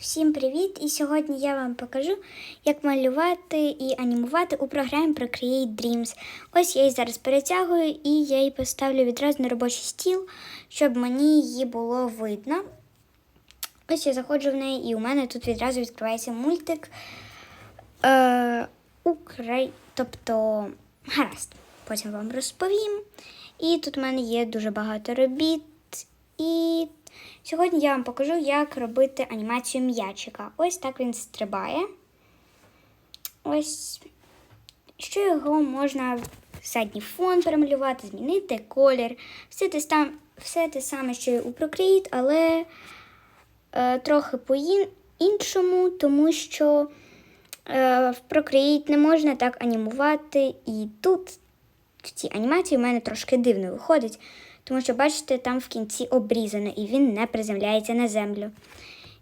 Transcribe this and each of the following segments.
Всім привіт! І сьогодні я вам покажу, як малювати і анімувати у програмі Procreate Dreams. Ось я її зараз перетягую і я її поставлю відразу на робочий стіл, щоб мені її було видно. Ось я заходжу в неї, і у мене тут відразу відкривається мультик. Е, Украй... Тобто, гаразд, потім вам розповім. І тут у мене є дуже багато робіт. І сьогодні я вам покажу, як робити анімацію м'ячика. Ось так він стрибає. Ось що його можна в задній фон перемалювати, змінити колір. Все те, сам, все те саме, що і у Procreate, але е, трохи по-іншому, тому що е, в Procreate не можна так анімувати. І тут в цій анімації в мене трошки дивно виходить. Тому що, бачите, там в кінці обрізано і він не приземляється на землю.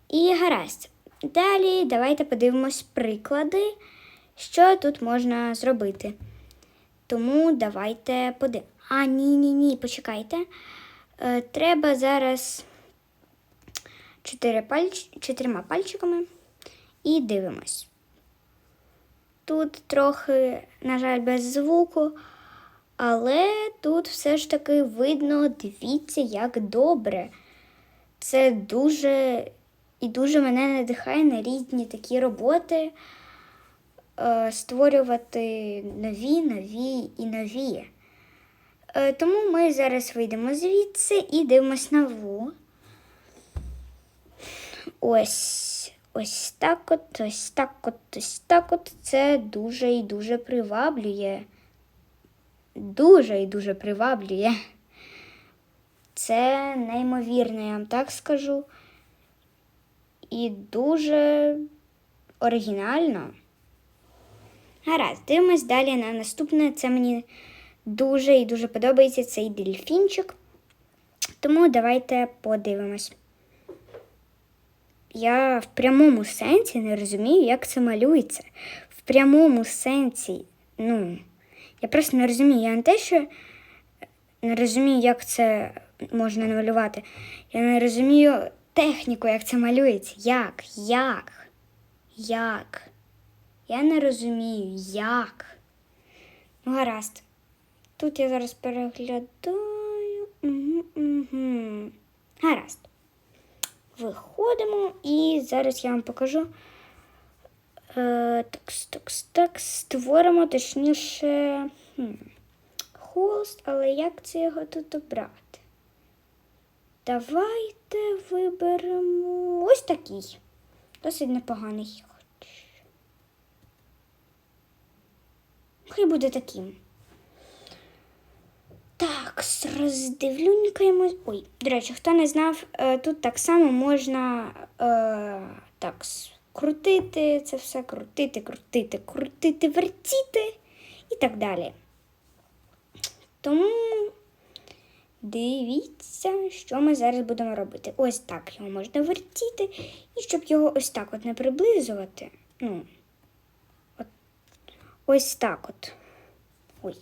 І гаразд. Далі давайте подивимось приклади, що тут можна зробити. Тому давайте подивимось. А, ні-ні ні, почекайте. Е, треба зараз чотири пальч... чотирма пальчиками і дивимось. Тут трохи, на жаль, без звуку. Але тут все ж таки видно, дивіться, як добре. Це дуже і дуже мене надихає на різні такі роботи, е, створювати нові, нові і нові. Е, тому ми зараз вийдемо звідси і дивимось нову. Ось ось так от, ось так от, ось так от. Це дуже і дуже приваблює дуже і дуже приваблює. Це неймовірно, я вам так скажу. І дуже оригінально. Гаразд, дивимось далі на наступне. Це мені дуже і дуже подобається цей дельфінчик. Тому давайте подивимось. Я в прямому сенсі не розумію, як це малюється. В прямому сенсі, ну. Я просто не розумію. Я не те, що не розумію, як це можна намалювати. Я не розумію техніку, як це малюється. Як? Як? Як? Я не розумію, як. Ну, гаразд. Тут я зараз переглядаю. Угу, угу. Гаразд. Виходимо і зараз я вам покажу. Е, так, так, так, створимо точніше хм, холст, але як це його тут обрати? Давайте виберемо ось такий. Досить непоганий. Хай буде таким. Так, роздивлюнькаємо. Ой, до речі, хто не знав, е, тут так само можна е, так крутити це все, крутити, крутити, крутити, вертіти і так далі. Тому дивіться, що ми зараз будемо робити. Ось так його можна вертіти, і щоб його ось так от не приблизувати. Ну, от, ось так от. Ой.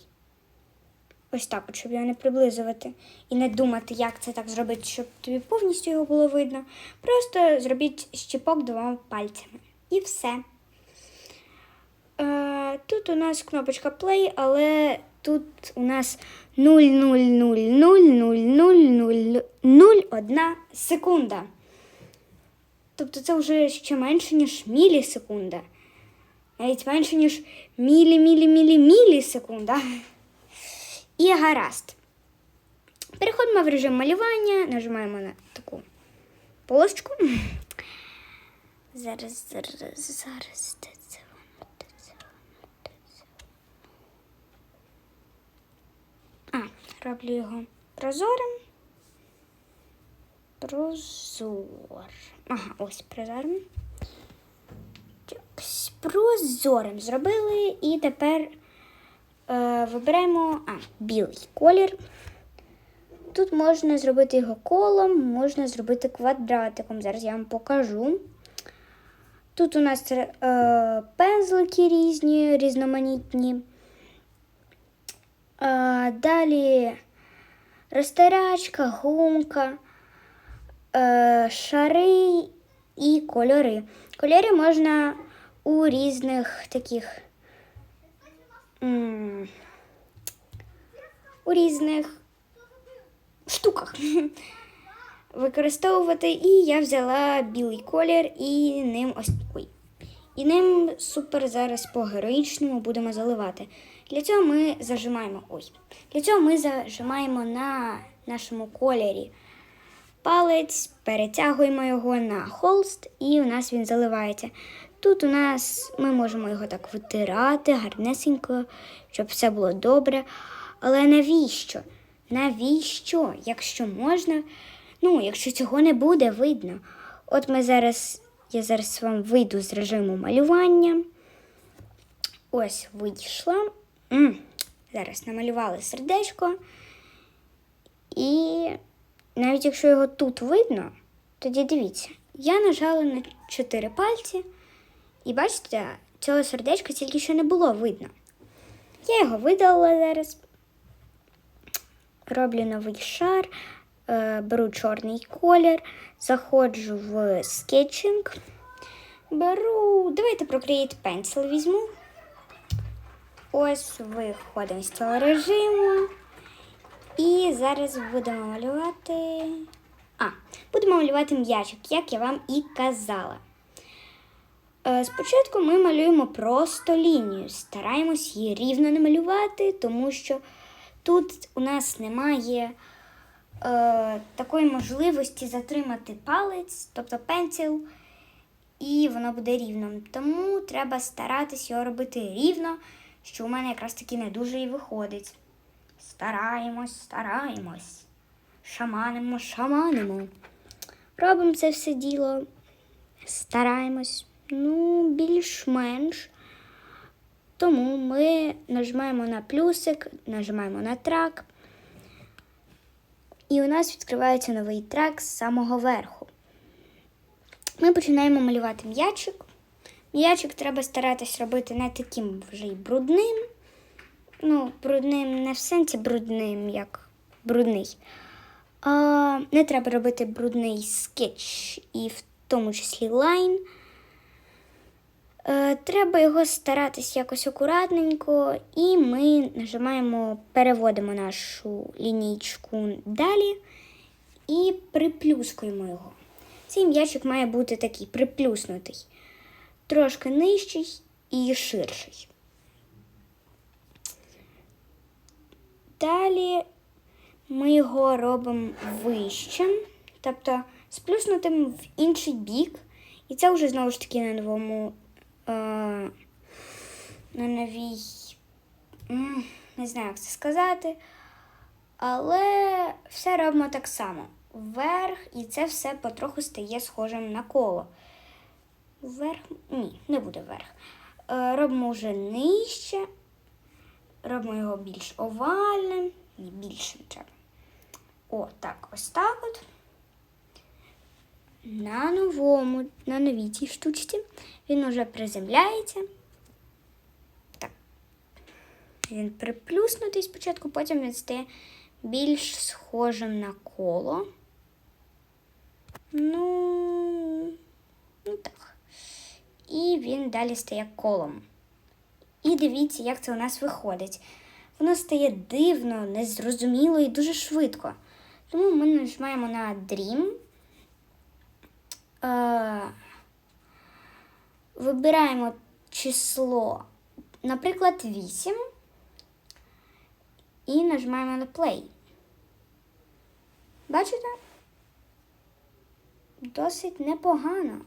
Ось так, щоб його не приблизувати і не думати, як це так зробити, щоб тобі повністю його було видно. Просто зробіть щіпок двома пальцями. І все. Е, Тут у нас кнопочка play, але тут у нас 0,0000001 секунда. Тобто це вже ще менше, ніж мілісекунда. Навіть менше, ніж мілі-мілі-мілі-мілісекунда. І гаразд. Переходимо в режим малювання, нажимаємо на таку полосочку. Зараз, зараз, зараз. Де? А, роблю його прозорим. Прозор. Ага, ось прозорим. Прозорим зробили і тепер е, виберемо а, білий колір. Тут можна зробити його колом, можна зробити квадратиком. Зараз я вам покажу. Тут у нас е, пензлики різні, різноманітні. Е, далі розтирачка, гумка, е, шари і кольори. Кольори можна у різних таких. У різних штуках використовувати. І я взяла білий колір і ним ось ой. І ним супер зараз по героїчному будемо заливати. Для цього ми зажимаємо ой. Для цього ми зажимаємо на нашому кольорі палець, перетягуємо його на холст, і у нас він заливається. Тут у нас ми можемо його так витирати гарнесенько, щоб все було добре. Але навіщо? Навіщо? Якщо можна, ну, якщо цього не буде видно. От ми зараз, я зараз вам вийду з режиму малювання. Ось вийшла. М, Зараз намалювали сердечко. І навіть якщо його тут видно, тоді дивіться, я нажала на чотири пальці, і бачите, цього сердечка тільки що не було видно. Я його видалила зараз. Роблю новий шар, е, беру чорний колір, заходжу в скетчинг. Беру, давайте Procreate Pencil візьму. Ось виходимо з цього режиму. І зараз будемо малювати. А, будемо малювати м'ячик, як я вам і казала. Е, Спочатку ми малюємо просто лінію, стараємось її рівно намалювати, тому що тут у нас немає е, такої можливості затримати палець, тобто пенсил, і воно буде рівним. Тому треба старатись його робити рівно, що у мене якраз таки не дуже і виходить. Стараємось, стараємось. Шаманимо, шаманимо. Робимо це все діло. Стараємось. Ну, більш-менш. Тому ми нажимаємо на плюсик, нажимаємо на трак. І у нас відкривається новий трак з самого верху. Ми починаємо малювати м'ячик. М'ячик треба старатись робити не таким вже й брудним. Ну, брудним не в сенсі брудним, як брудний. А, не треба робити брудний скетч і в тому числі лайн. Е, треба його старатись якось акуратненько, і ми нажимаємо, переводимо нашу лінійку далі і приплюскуємо його. Цей м'ячик має бути такий приплюснутий, трошки нижчий і ширший. Далі ми його робимо вищим, тобто сплюснутим в інший бік. І це вже знову ж таки на новому, на новій, не знаю, як це сказати. Але все робимо так само. Вверх, і це все потроху стає схожим на коло. Вверх, ні, не буде вверх. Е, робимо вже нижче, робимо його більш овальним і більшим. О, так, ось так от. На новому, на новій цій штучці він уже приземляється. Так. Він приплюснутий спочатку, потім він стає більш схожим на коло. Ну, ну так. І він далі стає колом. І дивіться, як це у нас виходить. Воно стає дивно, незрозуміло і дуже швидко. Тому ми нажимаємо на Dream. Вибираємо число, наприклад, 8. І нажимаємо на Play. Бачите? Досить непогано.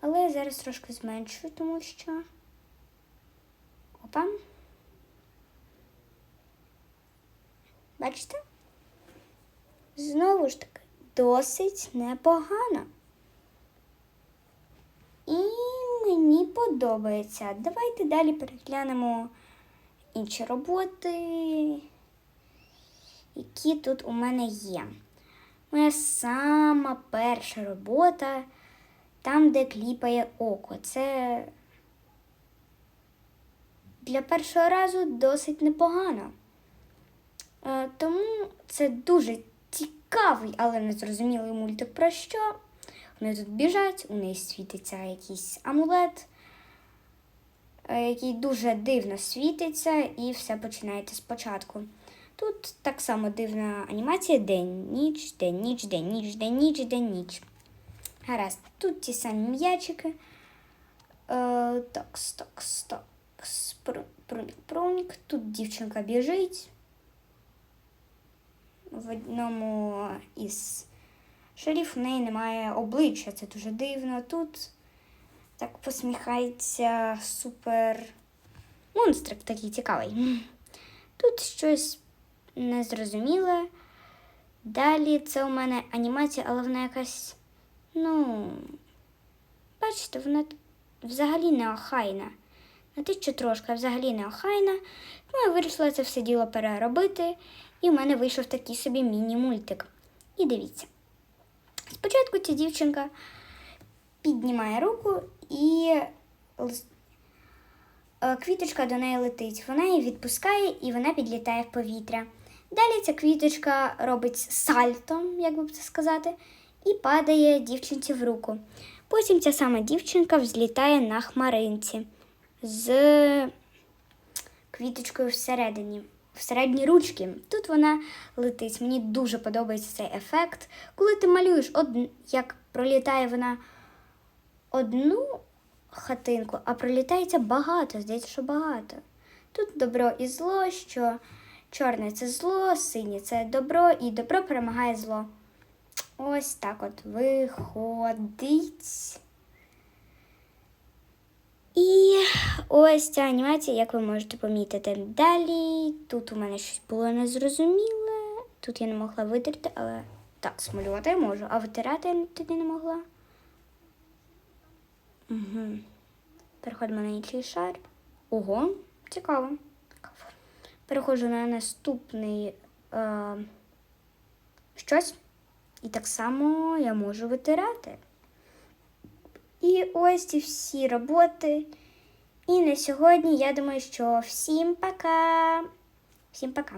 Але я зараз трошки зменшую, тому що. Опа. Бачите? Знову ж таки, досить непогано. І мені подобається. Давайте далі переглянемо інші роботи, які тут у мене є. Моя сама перша робота, там, де кліпає око. Це для першого разу досить непогано. Е, Тому це дуже цікавий, але незрозумілий мультик про що. Вони тут біжать, у неї світиться якийсь амулет, е, який дуже дивно світиться, і все починається спочатку. Тут так само дивна анімація день, ніч, день, ніч, день, ніч, день, ніч, день, ніч. Гаразд, тут ті самі м'ячики. Е, такс, такс, такс, пруньк, пруньк. Тут дівчинка біжить. В одному із шарів в неї немає обличчя, це дуже дивно. Тут так посміхається супер монстрик такий цікавий. Тут щось незрозуміле. Далі це у мене анімація, але вона якась, ну, бачите, вона взагалі не охайна. Не те, що трошки, взагалі не охайна. Ну, я вирішила це все діло переробити, і в мене вийшов такий собі міні-мультик. І дивіться. Спочатку ця дівчинка піднімає руку і е, квіточка до неї летить. Вона її відпускає і вона підлітає в повітря. Далі ця квіточка робить сальто, як би це сказати, і падає дівчинці в руку. Потім ця сама дівчинка взлітає на хмаринці з квіточкою всередині, всередині ручки. Тут вона летить. Мені дуже подобається цей ефект. Коли ти малюєш, од... як пролітає вона одну хатинку, а пролітається багато, здається, що багато. Тут добро і зло, що чорне це зло, синє це добро, і добро перемагає зло. Ось так от виходить. І ось ця анімація, як ви можете помітити. Далі тут у мене щось було незрозуміле. Тут я не могла витерти, але так, смалювати я можу, а витирати я тоді не могла. Угу. Переходимо на інший шар. Ого, цікаво. Переходжу на наступний е, щось. І так само я можу витирати. І ось ці всі роботи. І на сьогодні я думаю, що всім пока. Всім пока.